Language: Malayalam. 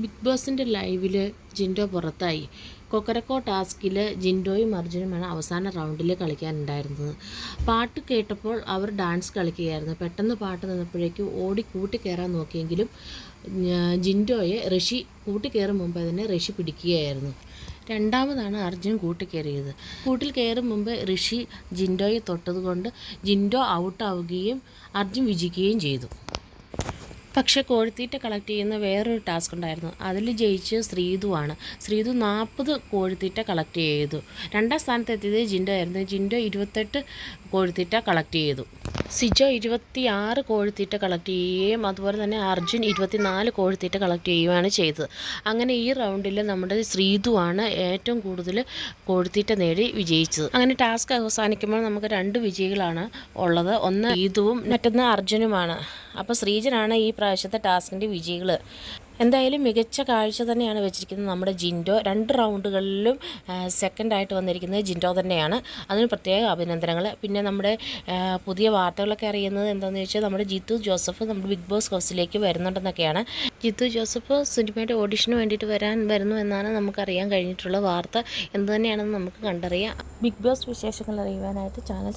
ബിഗ് ബോസിന്റെ ലൈവിൽ ജിൻഡോ പുറത്തായി. കൊക്കരക്കോ ടാസ്കിൽ ജിൻഡോയും അർജുനുമാണ് അവസാന റൗണ്ടിൽ കളിക്കാനുണ്ടായിരുന്നത്. പാട്ട് കേട്ടപ്പോൾ അവർ ഡാൻസ് കളിക്കുകയായിരുന്നു. പെട്ടെന്ന് പാട്ട് നിന്നപ്പോഴേക്കും ഓടി കൂട്ടി കയറാൻ നോക്കിയെങ്കിലും ജിൻഡോയെ ഋഷി കൂട്ടിക്കയറും മുമ്പ് തന്നെ ഋഷി പിടിക്കുകയായിരുന്നു. രണ്ടാമതാണ് അർജുൻ കൂട്ടി കയറിയത് കൂട്ടിൽ കയറും മുമ്പ് ഋഷി ജിൻഡോയെ തൊട്ടതുകൊണ്ട് ജിൻഡോ ഔട്ടാവുകയും അർജുൻ വിജയിക്കുകയും ചെയ്തു. പക്ഷേ കോഴിത്തീറ്റ കളക്ട് ചെയ്യുന്ന വേറൊരു ടാസ്ക് ഉണ്ടായിരുന്നു. അതിൽ ജയിച്ച് ശ്രീതുവാണ് ശ്രീതു നാൽപ്പത് കോഴിത്തീറ്റ കളക്ട് ചെയ്തു. രണ്ടാം സ്ഥാനത്ത് എത്തിയത് ജിൻഡോ ആയിരുന്നു. ജിൻഡോ ഇരുപത്തെട്ട് കോഴിത്തീറ്റ കളക്ട് ചെയ്തു. സിജോ ഇരുപത്തിയാറ് കോഴിത്തീറ്റ കളക്ട് ചെയ്യുകയും അതുപോലെ തന്നെ അർജുൻ ഇരുപത്തിനാല് കോഴിത്തീറ്റ കളക്ട് ചെയ്യുകയാണ് ചെയ്തത്. അങ്ങനെ ഈ റൗണ്ടിൽ നമ്മുടെ ശ്രീതുവാണ് ഏറ്റവും കൂടുതൽ കോഴിത്തീറ്റ നേടി വിജയിച്ചത്. അങ്ങനെ ടാസ്ക് അവസാനിക്കുമ്പോൾ നമുക്ക് രണ്ട് വിജയികളാണ് ഉള്ളത്. ഒന്ന് ഇതുവും മറ്റൊന്ന് അർജുനുമാണ്. അപ്പോൾ ശ്രീജനാണ് ഈ പ്രാവശ്യത്തെ ടാസ്കിന്റെ വിജയികൾ എന്തായാലും മികച്ച കാഴ്ച തന്നെയാണ് വെച്ചിരിക്കുന്നത് നമ്മുടെ ജിൻഡോ. രണ്ട് റൗണ്ടുകളിലും സെക്കൻഡായിട്ട് വന്നിരിക്കുന്നത് ജിൻഡോ തന്നെയാണ്. അതിന് പ്രത്യേക അഭിനന്ദനങ്ങൾ. പിന്നെ നമ്മുടെ പുതിയ വാർത്തകളൊക്കെ അറിയുന്നത് എന്താണെന്ന് വെച്ചാൽ നമ്മുടെ ജിത്തു ജോസഫ് നമ്മുടെ ബിഗ് ബോസ് ഹൗസിലേക്ക് വരുന്നുണ്ടെന്നൊക്കെയാണ്. ജിത്തു ജോസഫ് സിനിമയുടെ ഓഡിഷന് വേണ്ടിയിട്ട് വരാൻ വരുന്നു എന്നാണ് നമുക്കറിയാൻ കഴിഞ്ഞിട്ടുള്ള വാർത്ത. എന്ത് തന്നെയാണെന്ന് നമുക്ക് കണ്ടറിയാം. ബിഗ് ബോസ് വിശേഷങ്ങൾ അറിയുവാനായിട്ട് ചാനൽ